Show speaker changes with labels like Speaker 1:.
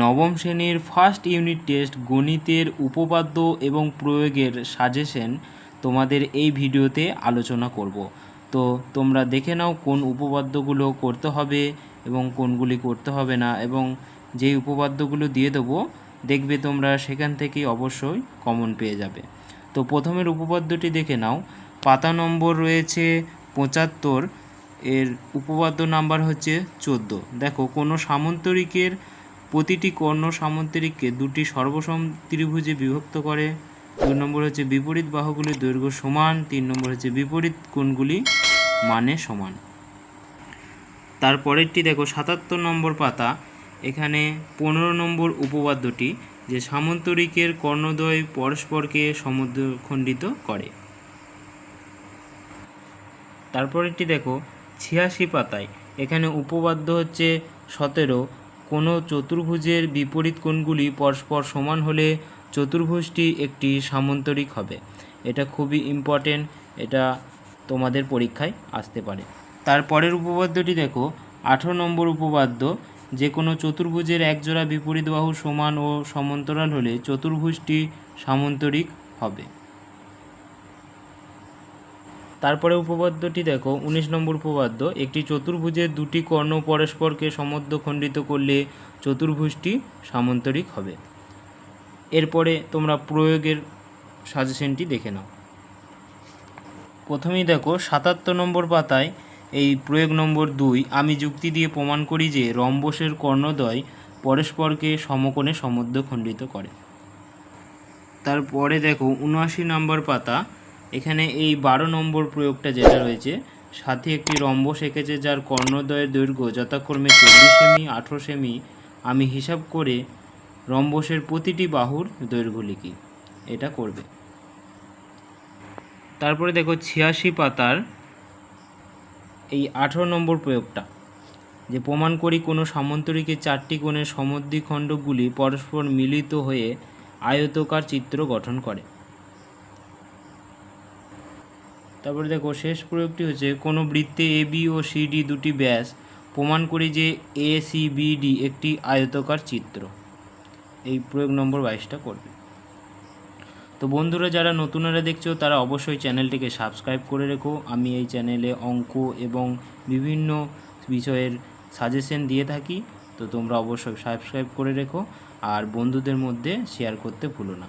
Speaker 1: নবম শ্রেণির first unit test গণিতের উপপাদ্য এবং প্রয়োগের সাজেশন তোমাদের এই ভিডিওতে আলোচনা করব। তো তোমরা দেখে নাও কোন উপপাদ্যগুলো করতে হবে এবং কোনগুলি করতে হবে না এবং যেই উপপাদ্যগুলো দিয়ে দেবো, দেখবে তোমরা সেখান থেকেই অবশ্যই কমন পেয়ে যাবে। তো প্রথমের উপপাদ্যটি দেখে নাও। পাতা নম্বর রয়েছে পঁচাত্তর, এর উপপাদ্য নাম্বার হচ্ছে চোদ্দ। দেখো, কোনো সামন্তরিকের প্রতিটি কর্ণ সামন্তরিককে দুটি সর্বসম ত্রিভুজে বিভক্ত করে। দুই নম্বর হচ্ছে বিপরীত বাহুগুলির দৈর্ঘ্য সমান, তিন নম্বর হচ্ছে বিপরীত কোণগুলি মানে সমান। তারপরেরটি দেখো, সাতাত্তর নম্বর পাতা। এখানে পনেরো নম্বর উপপাদ্যটি যে সামন্তরিকের কর্ণদ্বয় পরস্পরকে সমুদ্রখণ্ডিত করে। তারপরেরটি দেখো, ছিয়াশি পাতায়। এখানে উপপাদ্য হচ্ছে সতেরো কোনো চতুর্ভুজের বিপরীত কোণগুলি পরস্পর সমান হলে চতুর্ভুজটি একটি সামন্তরিক হবে। এটা খুবই ইম্পর্টেন্ট এটা তোমাদের পরীক্ষায় আসতে পারে। তারপরের উপপাদ্যটি দেখো, আঠেরো নম্বর উপপাদ্য যে কোনো চতুর্ভুজের একজোড়া বিপরীত বাহু সমান ও সমান্তরাল হলে চতুর্ভুজটি সামন্তরিক হবে। তারপরে উপপাদ্যটি দেখো, উনিশ নম্বর উপপাদ্য, একটি চতুর্ভুজের দুটি কর্ণ পরস্পরকে সমদ্রখণ্ডিত করলে চতুর্ভুজটি সামন্তরিক হবে। এরপরে তোমরা প্রয়োগের সাজেশনটি দেখে নাও। প্রথমেই দেখো, সাতাত্তর নম্বর পাতায় এই প্রয়োগ নম্বর দুই, আমি যুক্তি দিয়ে প্রমাণ করি যে রম্বসের কর্ণদ্বয় পরস্পরকে সমকোণে সমদ্রখণ্ডিত করে। তারপরে দেখো, উনআশি নম্বর পাতা এখানে এই বারো নম্বর প্রয়োগটা যেটা রয়েছে, সাথে একটি রম্বস এঁকেছে যার কর্ণদ্বয়ের দৈর্ঘ্য যথাক্রমে চল্লিশ সেমি, আঠেরো সেমি। আমি হিসাব করে রম্বসের প্রতিটি বাহুর দৈর্ঘ্য লিখি। এটা করবে। তারপরে দেখো ছিয়াশি পাতার এই আঠেরো নম্বর প্রয়োগটা, যে প্রমাণ করি কোনো সামন্তরিকের চারটি কোণের সমদ্বিখণ্ডকগুলি পরস্পর মিলিত হয়ে আয়তকার চিত্র গঠন করে। তারপরে দেখো, শেষ প্রয়োগটি হচ্ছে কোনো বৃত্তে এ বি ও সিডি দুটি ব্যাস প্রমাণ করি যে এ সি বি ডি একটি আয়তকার চিত্র। এই প্রয়োগ নম্বর বাইশটা করবে। তো বন্ধুরা, যারা নতুনরা দেখছ, তারা অবশ্যই চ্যানেলটিকে সাবস্ক্রাইব করে রেখো। আমি এই চ্যানেলে অঙ্ক এবং বিভিন্ন বিষয়ের সাজেশন দিয়ে থাকি, তো তোমরা অবশ্যই সাবস্ক্রাইব করে রেখো। আর বন্ধুদের মধ্যে শেয়ার করতে ভুলো না।